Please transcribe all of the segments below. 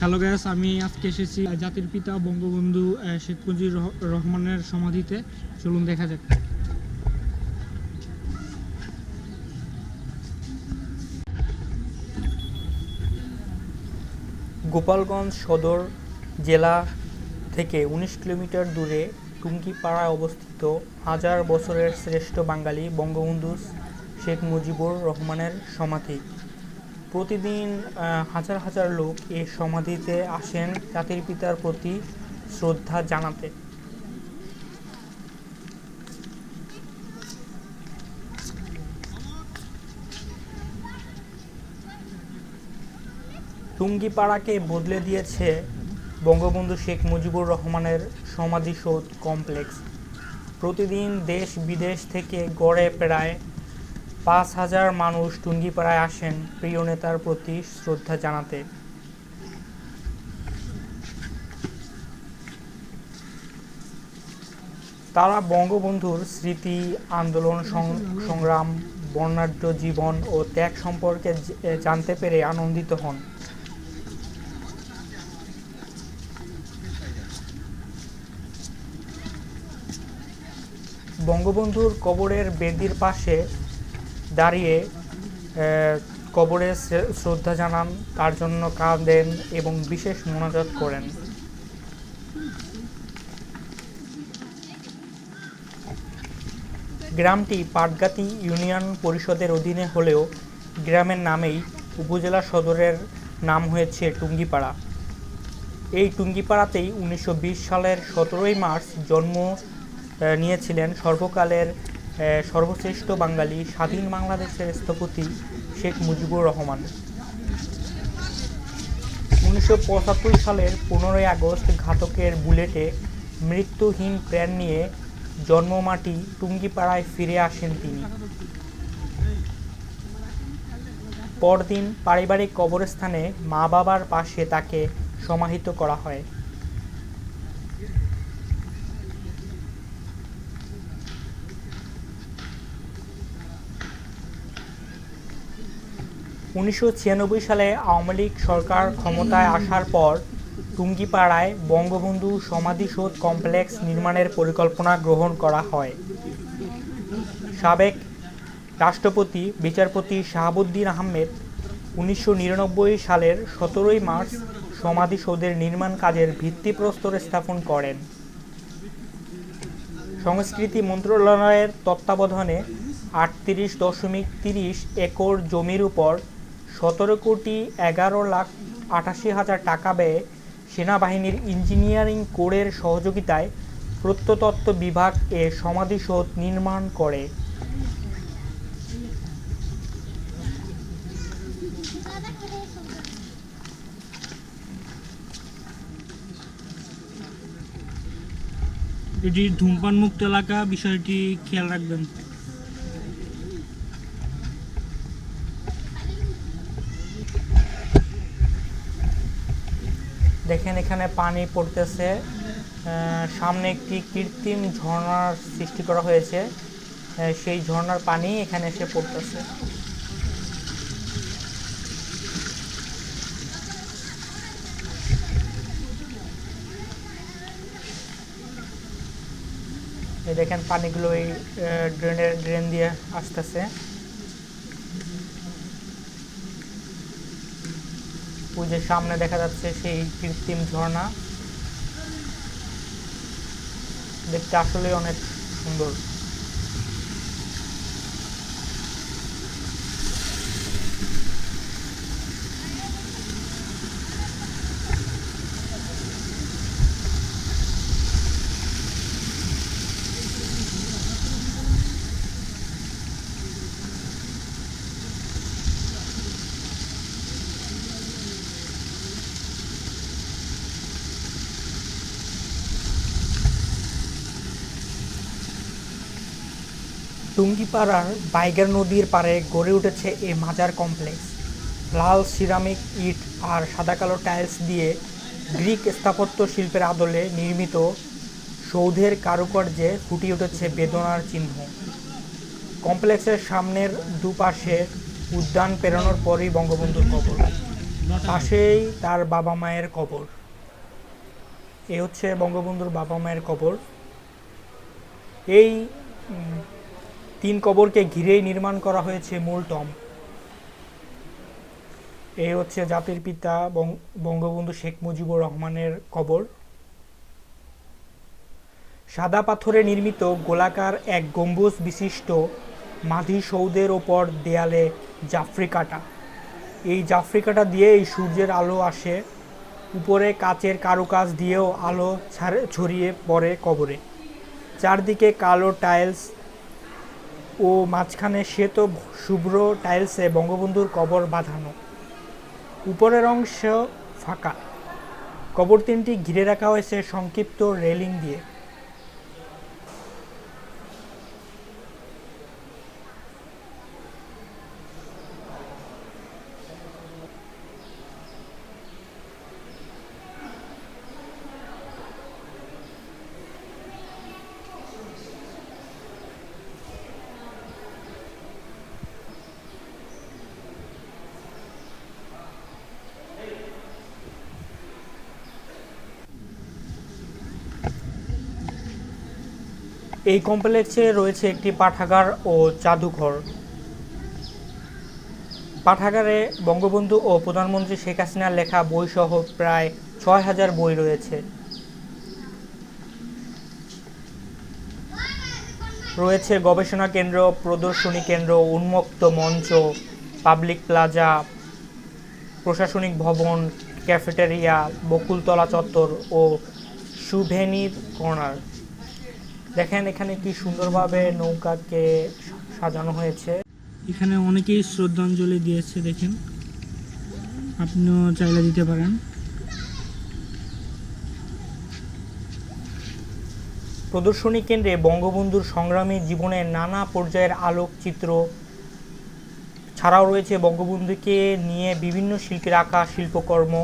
Hello gas আমি আজকে এসেছি জাতির পিতা বঙ্গবন্ধু শেখ মুজিবুর রহমানের সমাধিতে। চলুন দেখা যাক। গোপালগঞ্জ সদর জেলা থেকে উনিশ কিলোমিটার দূরে টুঙ্গিপাড়ায় অবস্থিত হাজার বছরের শ্রেষ্ঠ বাঙালি বঙ্গবন্ধু শেখ মুজিবুর রহমানের সমাধি। প্রতিদিন হাজার হাজার লোক এই সমাধিতে আসেন জাতির পিতার প্রতি শ্রদ্ধা জানাতে। টুঙ্গিপাড়াকে বদলে দিয়েছে বঙ্গবন্ধু শেখ মুজিবুর রহমানের সমাধিসৌধ কমপ্লেক্স। প্রতিদিন দেশ বিদেশ থেকে গড়ে প্রায় পাঁচ হাজার মানুষ টুঙ্গিপাড়ায় আসেন প্রিয় নেতার প্রতি শ্রদ্ধা জানাতে। তারা বঙ্গবন্ধুর স্মৃতি, আন্দোলন সংগ্রাম, বর্ণাঢ্য জীবন ও ত্যাগ সম্পর্কে জানতে পেরে আনন্দিত হন। বঙ্গবন্ধুর কবরের বেদির পাশে দাঁড়িয়ে কবরে শ্রদ্ধা জানান, তার জন্য কাঁদেন এবং বিশেষ মোনাজাত করেন। গ্রামটি পাটগাতি ইউনিয়ন পরিষদের অধীনে হলেও গ্রামের নামেই উপজেলা সদরের নাম হয়েছে টুঙ্গিপাড়া। এই টুঙ্গিপাড়াতেই উনিশশো বিশ সালের সতেরোই মার্চ জন্ম নিয়েছিলেন সর্বকালের সর্বশ্রেষ্ঠ বাঙালি স্বাধীন বাংলাদেশের স্থপতি শেখ মুজিবুর রহমান। উনিশশো সালের পনেরোই আগস্ট ঘাতকের বুলেটে মৃত্যুহীন প্রাণ নিয়ে জন্মমাটি টুঙ্গিপাড়ায় ফিরে আসেন তিনি। পরদিন পারিবারিক কবরস্থানে মা বাবার পাশে তাকে সমাহিত করা হয়। উনিশশো ছিয়ানব্বই সালে আওয়ামী লীগ সরকার ক্ষমতায় আসার পর টুঙ্গিপাড়ায় বঙ্গবন্ধু সমাধিসৌধ কমপ্লেক্স নির্মাণের পরিকল্পনা গ্রহণ করা হয়। সাবেক রাষ্ট্রপতি বিচারপতি শাহাবুদ্দিন আহমেদ উনিশশো নিরানব্বই সালের সতেরোই মার্চ সমাধিসৌধের নির্মাণ কাজের ভিত্তিপ্রস্তর স্থাপন করেন। সংস্কৃতি মন্ত্রণালয়ের তত্ত্বাবধানে আটত্রিশ দশমিক তিরিশ একর জমির উপর সতেরো কোটি এগারো লাখ আটাশি হাজার টাকা ব্যয়ে সেনাবাহিনীর ইঞ্জিনিয়ারিং কোরের সহযোগিতায় প্রত্নতত্ত্ব বিভাগ এ সমাধিসৌধ নির্মাণ করে। এটি ধূমপান মুক্ত এলাকা, বিষয়টি খেয়াল রাখবেন। দেখেন এখানে পানি পড়তেছে। সামনে একটি কৃত্রিম ঝর্ণার সৃষ্টি করা হয়েছে। সেই ঝর্ণার পানি এখানে এসে পড়তেছে। দেখেন পানিগুলো এই ড্রেনের ড্রেন দিয়ে আসতেছে। ওই যে সামনে দেখা যাচ্ছে সেই কৃত্রিম ঝর্ণা। দেখতে আসলে অনেক সুন্দর। টুঙ্গিপাড়ার বাইগার নদীর পাড়ে গড়ে উঠেছে এই মাজার কমপ্লেক্স। লাল সিরামিক ইট আর সাদা কালো টাইলস দিয়ে গ্রিক স্থাপত্য শিল্পের আদলে নির্মিত সৌধের কারুকার্যে ফুটিয়ে উঠেছে বেদনার চিহ্ন। কমপ্লেক্সের সামনের দুপাশে উদ্যান পেরোনোর পরই বঙ্গবন্ধুর কবর। পাশেই তার বাবা মায়ের কবর। এ হচ্ছে বঙ্গবন্ধুর বাবা মায়ের কবর। এই তিন কবরকে ঘিরেই নির্মাণ করা হয়েছে মূল টম। এই হচ্ছে জাতির পিতা বঙ্গবন্ধু শেখ মুজিবুর রহমানের কবর। সাদা পাথরে নির্মিত গোলাকার এক গম্বুজ বিশিষ্ট মাধি সৌধের ওপর দেয়ালে জাফরি কাটা। এই জাফরি কাটা দিয়ে এই সূর্যের আলো আসে। উপরে কাচের কারুকাজ দিয়েও আলো ছাড়- ছড়িয়ে পড়ে কবরে। চারদিকে কালো টাইলস ও মাঝখানে শ্বেত, শুভ্র টাইলসে বঙ্গবন্ধুর কবর বাঁধানো। উপরের অংশ ফাঁকা। কবর তিনটি ঘিরে রাখা হয়েছে সংক্ষিপ্ত রেলিং দিয়ে। এই কমপ্লেক্সে রয়েছে একটি পাঠাগার ও জাদুঘর। পাঠাগারে বঙ্গবন্ধু ও প্রধানমন্ত্রী শেখ হাসিনার লেখা বইসহ প্রায় ছয় হাজার বই রয়েছে। রয়েছে গবেষণা কেন্দ্র, প্রদর্শনী কেন্দ্র, উন্মুক্ত মঞ্চ, পাবলিক প্লাজা, প্রশাসনিক ভবন, ক্যাফেটেরিয়া, বকুলতলা চত্বর ও সুভেনির কর্নার। দেখেন এখানে কি সুন্দরভাবে নৌকাকে সাজানো হয়েছে। এখানে অনেকেই শ্রদ্ধাঞ্জলি দিয়েছে দেখেন। আপনিও চাইলে দিতে পারেন। প্রদর্শনী কেন্দ্রে বঙ্গবন্ধুর সংগ্রামী জীবনের নানা পর্যায়ের আলোকচিত্র ছাড়াও রয়েছে। বঙ্গবন্ধুকে নিয়ে বিভিন্ন শিল্পীর আঁকা শিল্পকর্ম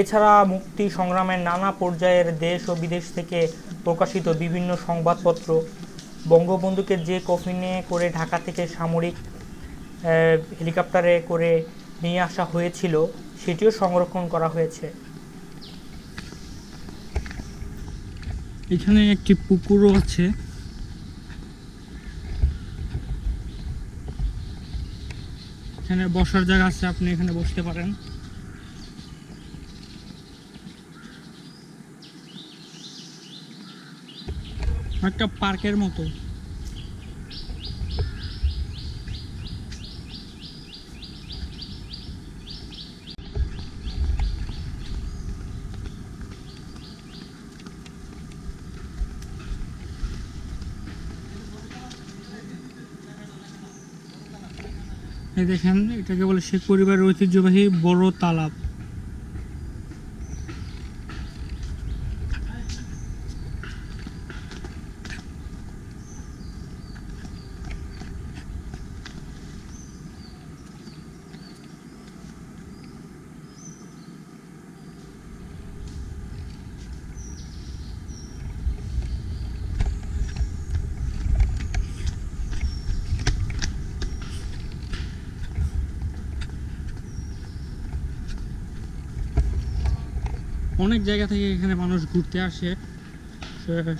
এছাড়া মুক্তি সংগ্রামের নানা পর্যায়ের দেশ ও বিদেশ থেকে প্রকাশিত বিভিন্ন সংবাদপত্র। বঙ্গবন্ধুকে যে কফিনে করে ঢাকা থেকে সামরিক হেলিকপ্টারে করে নিয়ে আসা হয়েছিল, সেটিও সংরক্ষণ করা হয়েছে। এখানে একটি পুকুরও আছে। এখানে বসার জায়গা আছে, আপনি এখানে বসতে পারেন। একটা পার্কের মতো। এই দেখেন এটাকে বলে শেখ পরিবারের ঐতিহ্যবাহী বড় তালাব। অনেক জায়গা থেকে এখানে মানুষ ঘুরতে আসে।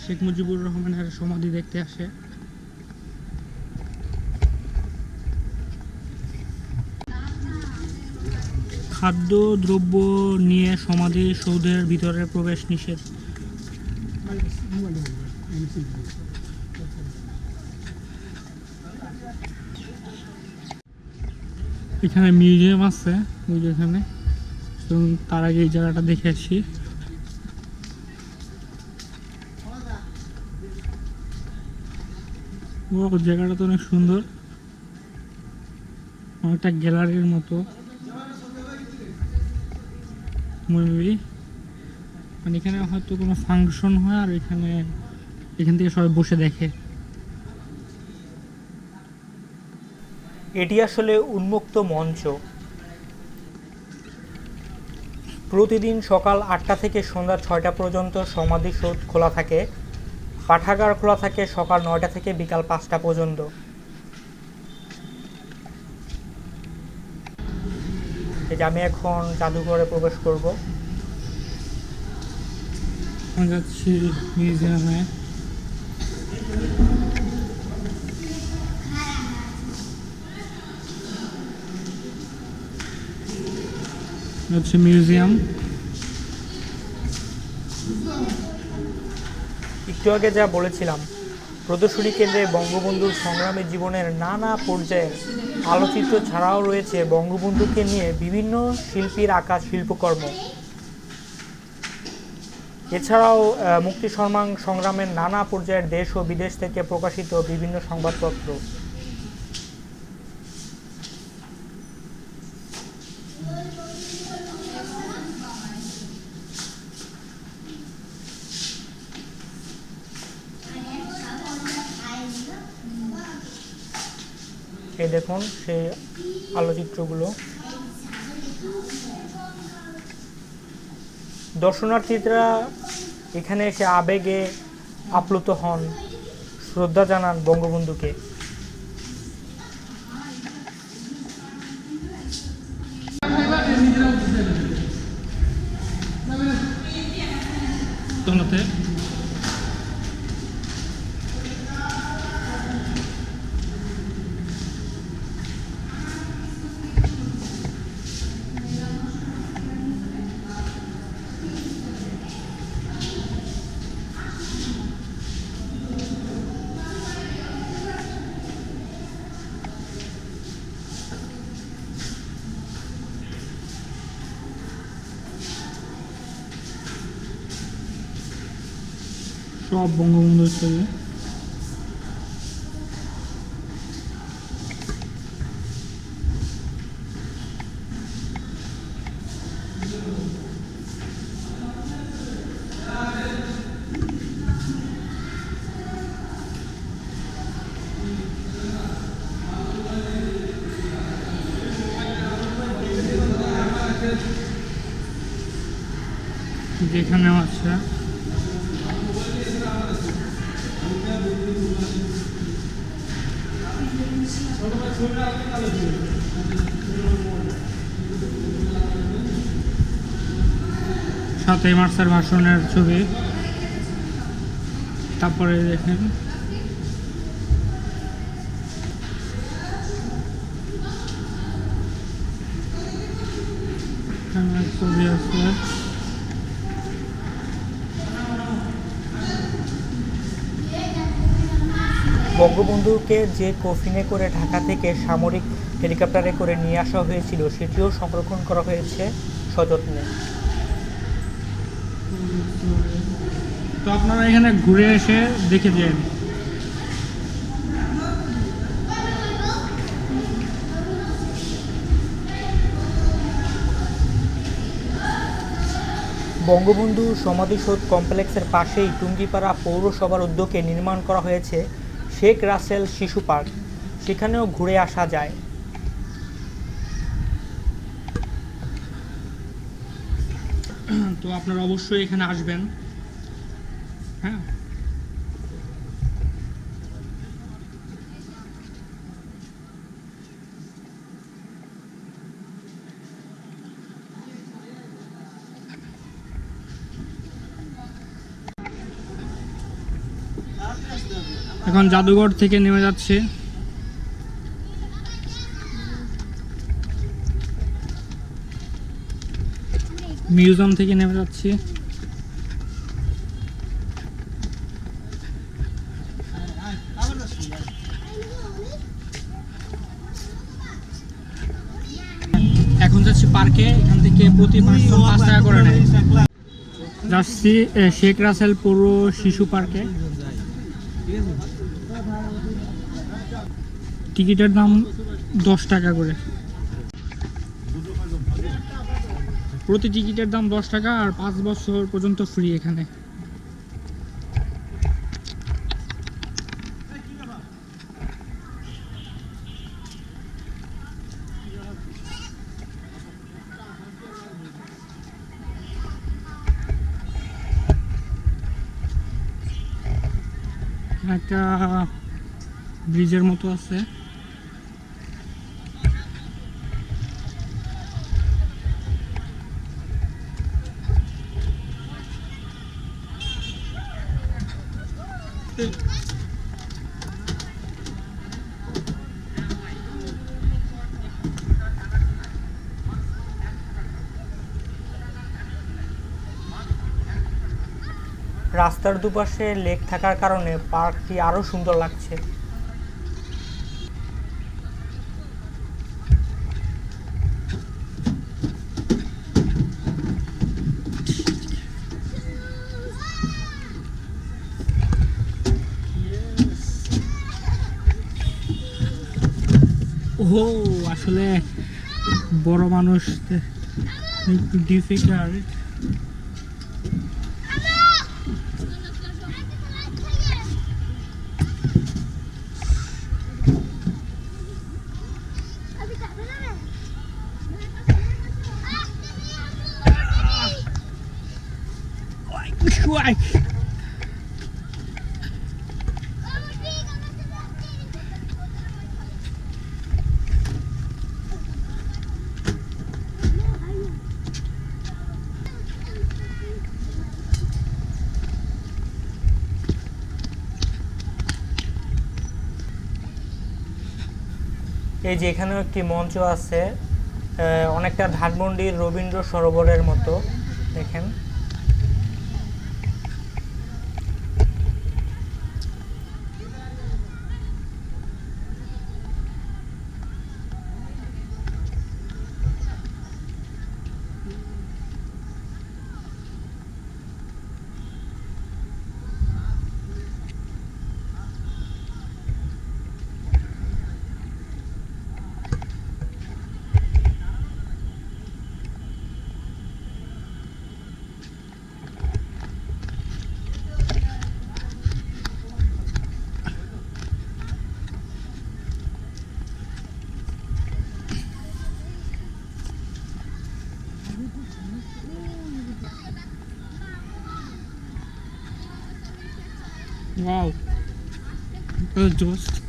শেখ মুজিবুর রহমানের সমাধি দেখতে আসে। খাদ্য, দ্রব্য নিয়ে সমাধি, সৌধের ভিতরে প্রবেশ নিষেধ। এখানে মিউজিয়াম আছে, ওই চলুন তার আগে এই জায়গাটা দেখে আসি। ও, জায়গাটা তো অনেক সুন্দর। অনেকটা গ্যালারির মতো। মেবি মানে এখানে হয়তো কোনো ফাংশন হয় আর এখানে এখান থেকে সবাই বসে দেখে। এটি আসলে উন্মুক্ত মঞ্চ। প্রতিদিন সকাল আটটা থেকে সন্ধ্যা ছয়টা পর্যন্ত সমাধি সমাধিসৌধ খোলা থাকে। পাঠাগার খোলা থাকে সকাল নয়টা থেকে বিকাল পাঁচটা পর্যন্ত। এই যে আমি এখন জাদুঘরে প্রবেশ করব। যাচ্ছি মিউজিয়ামে। হচ্ছে মিউজিয়াম একটু আগে যা বলেছিলাম, প্রদর্শনী কেন্দ্রে বঙ্গবন্ধুর সংগ্রামী জীবনের নানা পর্যায়ের আলোচিত্র ছাড়াও রয়েছে বঙ্গবন্ধুকে নিয়ে বিভিন্ন শিল্পীর আঁকা শিল্পকর্ম। এছাড়াও মুক্তি সংগ্রামের নানা পর্যায়ের দেশ ও বিদেশ থেকে প্রকাশিত বিভিন্ন সংবাদপত্র। দেখুন সেই আলোচিত্রগুলো। দর্শনার্থীরা এখানে এসে আবেগে আপ্লুত হন শ্রদ্ধা জানান বঙ্গবন্ধুকে। দোলতে সব বঙ্গবন্ধুর ছবি যেখানেও আছে সাতই মার্চের ভাষণের ছবি। তারপরে দেখেন। ছবি আছে। বঙ্গবন্ধুকে যে কফিনে করে ঢাকা থেকে সামরিক হেলিকপ্টারে করে নিয়ে আসা হয়েছিল সেটিও সংরক্ষণ করা হয়েছে সযত্নে। তো আপনারা এখানে ঘুরে এসে দেখে যান বঙ্গবন্ধু সমাধিসৌধ কমপ্লেক্সের পাশেই টুঙ্গিপাড়া পৌরসভার উদ্যোগে নির্মাণ করা হয়েছে শেখ রাসেল শিশু পার্ক। সেখানেও ঘুরে আসা যায়। তো আপনারা অবশ্যই এখানে আসবেন। হ্যাঁ? এখন জাদুঘর থেকে নেমে যাচ্ছে। মিউজিয়াম থেকে নেমে যাচ্ছে। এখন যাচ্ছি পার্কে, এখান থেকে প্রতি পার্সন পাঁচ টাকা করে নেয়। যাচ্ছি শেখ রাসেল পুরো শিশু পার্কে। টিকিটের দাম দশ টাকা করে। প্রতি টিকিটের দাম দশ টাকা আর পাঁচ বছর পর্যন্ত ফ্রি এখানে। একটা ব্রিজের মতো আছে। রাস্তার দুপাশে লেক থাকার কারণে পার্কটি আরও সুন্দর লাগছে। ও আসলে বড় মানুষ ডিফিকাল্ট এই যে এখানেও একটি মঞ্চ আছে অনেকটা ধানমন্ডির রবীন্দ্র সরোবরের মতো দেখেন। Né? Uau! Meu Deus!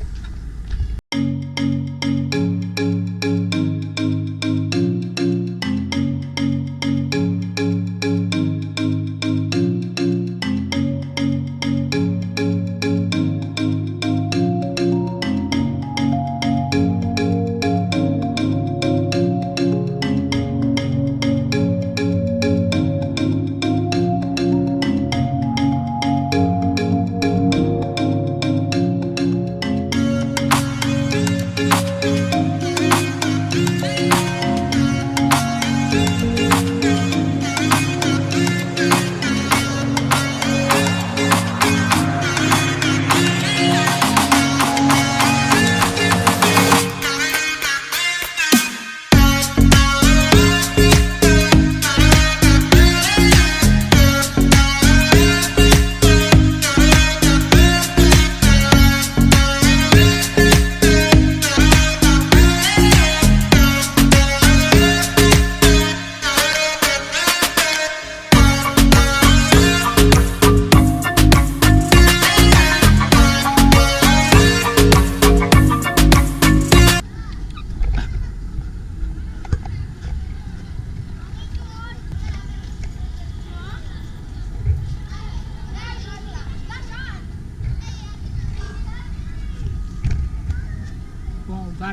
Wow,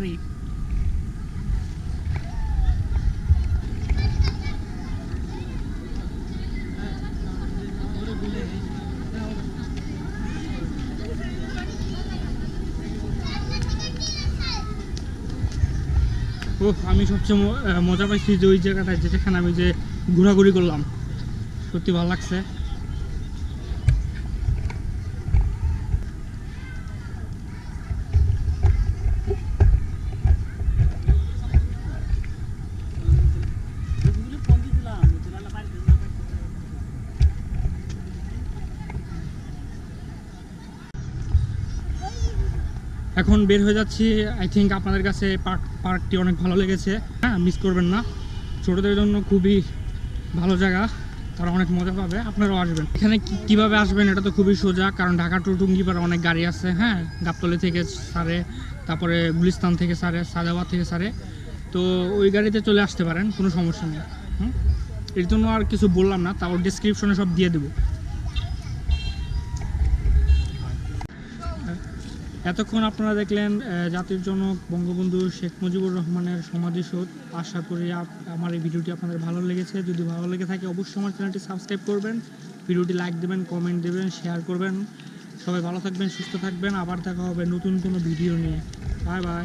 ও আমি সবচেয়ে মজা পাইছি যে ওই জায়গাটায় যেখানে আমি যে ঘোরাঘুরি করলাম। সত্যি ভালো লাগছে। এখন বের হয়ে যাচ্ছি। আই থিঙ্ক আপনাদের কাছে পার্ক পার্কটি অনেক ভালো লেগেছে। হ্যাঁ মিস করবেন না। ছোটদের জন্য খুবই ভালো জায়গা। তারা অনেক মজা পাবে। আপনারাও আসবেন। এখানে কীভাবে আসবেন এটা তো খুবই সোজা। কারণ ঢাকা টু টুঙ্গিপাড়া অনেক গাড়ি আছে হ্যাঁ? গাবতলি থেকে সারে, তারপরে গুলিস্তান থেকে সারে সাদাবাদ থেকে সারে। তো ওই গাড়িতে চলে আসতে পারেন, কোনো সমস্যা নেই। হুম? এর জন্য আর কিছু বললাম না। তারপর ডিসক্রিপশনে সব দিয়ে দেবো। এতক্ষণ আপনারা দেখলেন জাতির জনক বঙ্গবন্ধু শেখ মুজিবুর রহমানের সমাধিসৌধ। আশা করি আমার এই ভিডিওটি আপনাদের ভালো লেগেছে। যদি ভালো লেগে থাকে, অবশ্যই আমার চ্যানেলটি সাবস্ক্রাইব করবেন। ভিডিওটি লাইক দেবেন, কমেন্ট দেবেন, শেয়ার করবেন। সবাই ভালো থাকবেন, সুস্থ থাকবেন। আবার দেখা হবে নতুন কোনো ভিডিও নিয়ে। Bye bye.